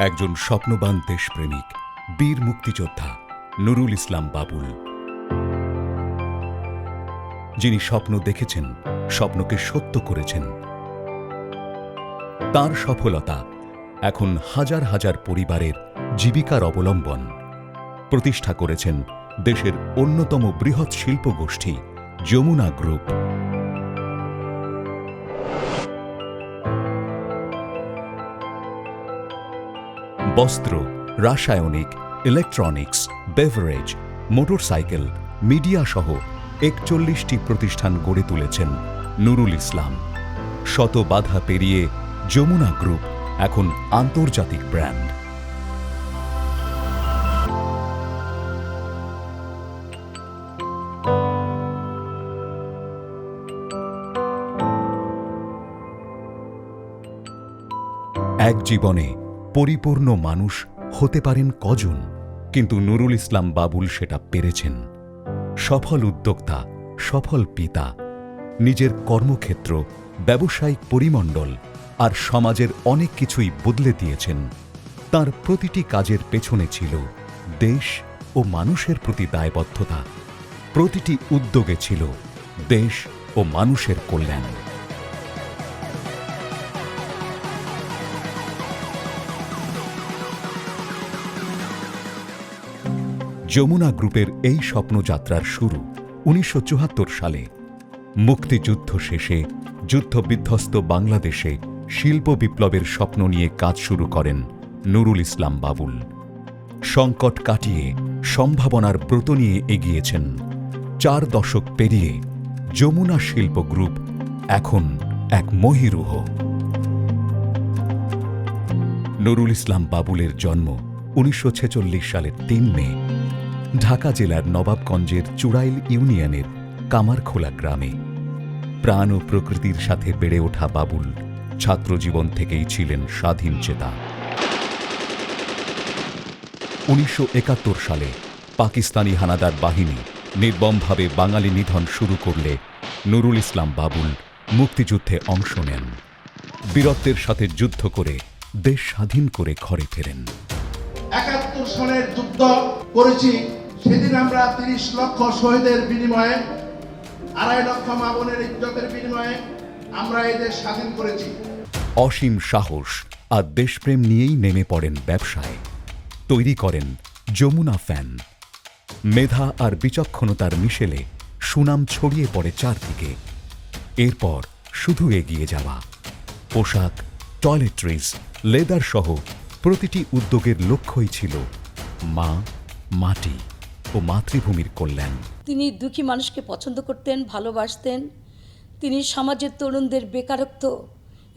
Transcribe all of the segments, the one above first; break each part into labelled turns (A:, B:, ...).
A: একজন স্বপ্নবান দেশপ্রেমিক, বীর মুক্তিযোদ্ধা নুরুল ইসলাম বাবুল। যিনি স্বপ্ন দেখেছেন, স্বপ্নকে সত্য করেছেন। তার সফলতা এখন হাজার হাজার পরিবারের জীবিকার অবলম্বন। প্রতিষ্ঠা করেছেন দেশের অন্যতম বৃহৎ শিল্পগোষ্ঠী যমুনা গ্রুপ। বস্ত্র, রাসায়নিক ইলেকট্রনিক্স বেভারেজ মোটরসাইকেল মিডিয়া সহ একচল্লিশটি প্রতিষ্ঠান গড়ে তুলেছেন নুরুল ইসলাম। শত বাধা পেরিয়ে যমুনা গ্রুপ এখন আন্তর্জাতিক ব্র্যান্ড। এক জীবনে পরিপূর্ণ মানুষ হতে পারেন কজন, কিন্তু নুরুল ইসলাম বাবুল সেটা পেরেছেন। সফল উদ্যোক্তা, সফল পিতা, নিজের কর্মক্ষেত্র, ব্যবসায়িক পরিমণ্ডল আর সমাজের অনেক কিছুই বদলে দিয়েছেন। তার প্রতিটি কাজের পেছনে ছিল দেশ ও মানুষের প্রতি দায়বদ্ধতা। প্রতিটি উদ্যোগে ছিল দেশ ও মানুষের কল্যাণ। যমুনা গ্রুপের এই স্বপ্নযাত্রার শুরু উনিশশো সালে। মুক্তিযুদ্ধ শেষে যুদ্ধবিধ্বস্ত বাংলাদেশে শিল্প বিপ্লবের স্বপ্ন নিয়ে কাজ শুরু করেন নুরুল ইসলাম বাবুল। সংকট কাটিয়ে সম্ভাবনার ব্রত নিয়ে এগিয়েছেন। চার দশক পেরিয়ে যমুনা শিল্প গ্রুপ এখন এক মহিরুহ। নুরুল ইসলাম বাবুলের জন্ম উনিশশো ছেচল্লিশ সালের তিন মে, ঢাকা জেলার নবাবগঞ্জের চুড়াইল ইউনিয়নের কামারখোলা গ্রামে প্রাণ ও প্রকৃতির সাথে বেড়ে ওঠা বাবুল ছাত্রজীবন থেকেই ছিলেন স্বাধীন চেতা। উনিশশো একাত্তর সালে পাকিস্তানি হানাদার বাহিনী নির্মমভাবে বাঙালি নিধন শুরু করলে নুরুল ইসলাম বাবুল মুক্তিযুদ্ধে অংশ নেন। বীরত্বের সাথে যুদ্ধ করে দেশ স্বাধীন করে ঘরে ফেরেন।
B: একাত্তর সনের যুদ্ধ করেছি, সেদিন আমরা তিরিশ লক্ষ শহীদের বিনিময়ে, আড়াই লক্ষ মাবনের ইজ্জতের বিনিময়ে আমরা এই দেশ স্বাধীন করেছি।
A: অসীম সাহস আর দেশপ্রেম নিয়েই নেমে পড়েন ব্যবসায়। তৈরি করেন যমুনা ফ্যান। মেধা আর বিচক্ষণতার মিশেলে সুনাম ছড়িয়ে পড়ে চারদিকে। এরপর শুধু এগিয়ে যাওয়া। পোশাক, টয়লেট্রিজ লেদার সহ প্রতিটি উদ্যোগের লক্ষ্যই ছিল মা, মাটি ও মাতৃভূমির কল্যাণ।
C: তিনি দুঃখী মানুষকে পছন্দ করতেন, ভালোবাসতেন। তিনি সমাজের তরুণদের বেকারত্ব,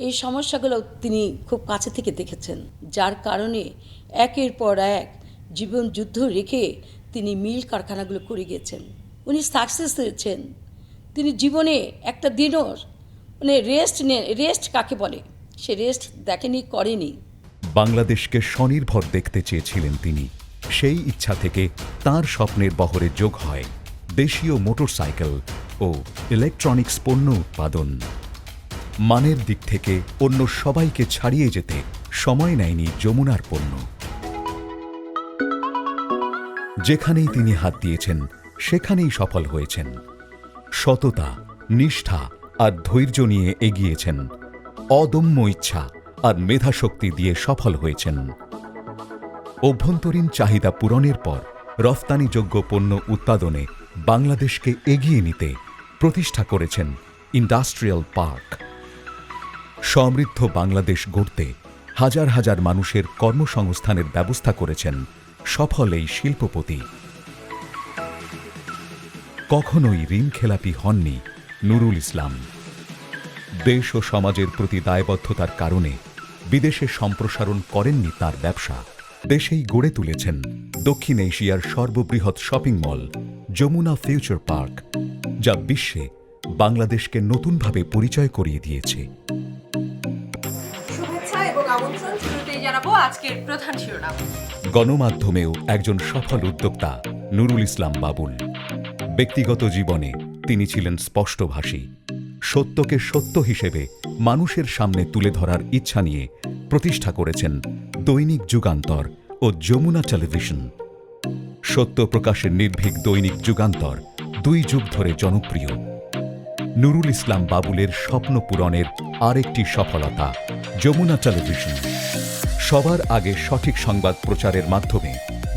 C: এই সমস্যাগুলো তিনি খুব কাছে থেকে দেখেছেন, যার কারণে একের পর এক জীবন যুদ্ধ রেখে তিনি মিল কারখানাগুলো করে গিয়েছেন। উনি সাকসেস হয়েছেন তিনি জীবনে একটা দিনও মানে রেস্ট নে রেস্ট কাকে বলে? সে রেস্ট দেখেনি, করেনি।
A: বাংলাদেশকে স্বনির্ভর দেখতে চেয়েছিলেন তিনি। সেই ইচ্ছা থেকে তার স্বপ্নের বহরে যোগ হয় দেশীয় মোটরসাইকেল ও ইলেকট্রনিক্স পণ্য উৎপাদন। মানের দিক থেকে অন্য সবাইকে ছাড়িয়ে যেতে সময় নেয়নি যমুনার পণ্য। যেখানেই তিনি হাত দিয়েছেন, সেখানেই সফল হয়েছেন। সততা, নিষ্ঠা আর ধৈর্য নিয়ে এগিয়েছেন। অদম্য ইচ্ছা আর মেধাশক্তি দিয়ে সফল হয়েছেন। অভ্যন্তরীণ চাহিদা পূরণের পর রফতানিযোগ্য পণ্য উৎপাদনে বাংলাদেশকে এগিয়ে নিতে প্রতিষ্ঠা করেছেন ইন্ডাস্ট্রিয়াল পার্ক। সমৃদ্ধ বাংলাদেশ গড়তে হাজার হাজার মানুষের কর্মসংস্থানের ব্যবস্থা করেছেন সফল এই শিল্পপতি। কখনোই ঋণ খেলাপি হননি নুরুল ইসলাম। দেশ ও সমাজের প্রতি দায়বদ্ধতার কারণে বিদেশে সম্প্রসারণ করেননি তার ব্যবসা। দেশেই গড়ে তুলেছেন দক্ষিণ এশিয়ার সর্ববৃহৎ shopping mall Jamuna Future Park যা বিশ্বে বাংলাদেশকে নতুনভাবে পরিচয় করিয়ে দিয়েছে। গণমাধ্যমেও একজন সফল উদ্যোক্তা নুরুল ইসলাম বাবুল। ব্যক্তিগত জীবনে তিনি ছিলেন স্পষ্টভাষী সত্যকে সত্য হিসেবে মানুষের সামনে তুলে ধরার ইচ্ছা নিয়ে প্রতিষ্ঠা করেছেন দৈনিক যুগান্তর ও যমুনা টেলিভিশন। সত্য প্রকাশের নির্ভীক দৈনিক যুগান্তর দুই যুগ ধরে জনপ্রিয়। নুরুল ইসলাম বাবুলের স্বপ্ন পূরণের আরেকটি সফলতা যমুনা টেলিভিশন। সবার আগে সঠিক সংবাদ প্রচারের মাধ্যমে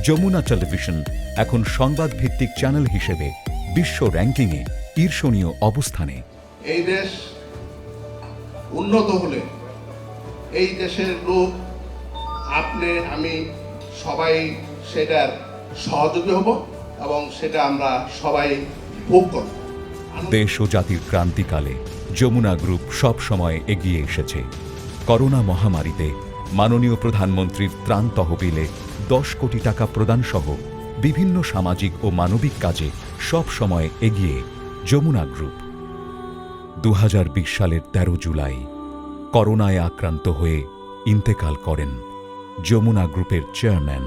A: যমুনা টেলিভিশন এখন সংবাদ ভিত্তিক চ্যানেল হিসেবে বিশ্ব র্যাঙ্কিংয়ে ঈর্ষণীয় অবস্থানে।
B: এই দেশ উন্নত হলে এই দেশের লোক, আপনি, আমি সবাই সেটার সহযোগী হব এবং সেটা আমরা সবাই ভোগ করব।
A: দেশ ও জাতির ক্রান্তিকালে যমুনা গ্রুপ সব সময় এগিয়ে এসেছে। করোনা মহামারীতে মাননীয় প্রধানমন্ত্রীর ত্রাণ তহবিলে দশ কোটি টাকা প্রদান সহ বিভিন্ন সামাজিক ও মানবিক কাজে সব সময় এগিয়ে যমুনা গ্রুপ। দু হাজার বিশ সালের ১৩ জুলাই করোনায় আক্রান্ত হয়ে ইন্তেকাল করেন যমুনা গ্রুপের চেয়ারম্যান,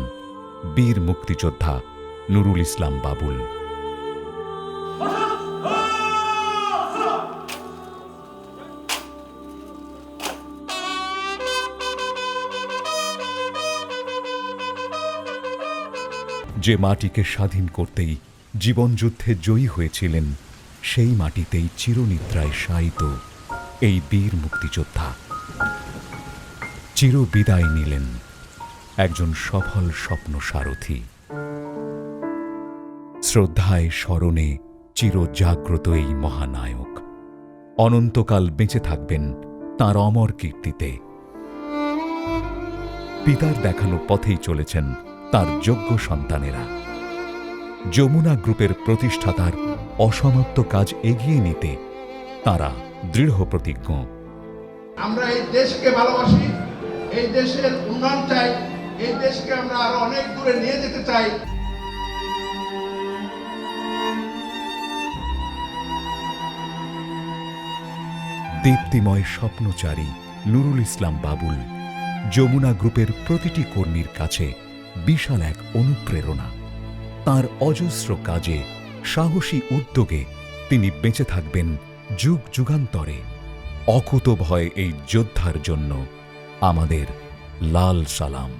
A: বীর মুক্তিযোদ্ধা নুরুল ইসলাম বাবুল। যে মাটিকে স্বাধীন করতেই জীবনযুদ্ধে জয়ী হয়েছিলেন সেই মাটিতেই চিরনিদ্রায় শায়িত এই বীর মুক্তিযোদ্ধা। চির বিদায় নিলেন একজন সফল স্বপ্ন সারথী শ্রদ্ধায় স্মরণে চির জাগ্রত এই মহানায়ক। অনন্তকাল বেঁচে থাকবেন তাঁর অমর কীর্তিতে। পিতার দেখানো পথেই চলেছেন তার যোগ্য সন্তানেরা। যমুনা গ্রুপের প্রতিষ্ঠাতার অসমাপ্ত কাজ এগিয়ে নিতে তারা দৃঢ় প্রতিজ্ঞ।
B: আমরা এই দেশকে ভালোবাসি এই দেশের উন্নয়ন চাই এই দেশকে আমরা আরও অনেক দূরে নিয়ে যেতে চাই।
A: দীপ্তিময় স্বপ্নচারী নুরুল ইসলাম বাবুল যমুনা গ্রুপের প্রতিটি কর্মীর কাছে বিশাল এক অনুপ্রেরণা। তার অজস্র কাজে সাহসী উদ্যোগে তিনি বেঁচে থাকবেন যুগ যুগান্তরে। অকুত ভয় এই যোদ্ধার জন্য আমাদের লাল সালাম।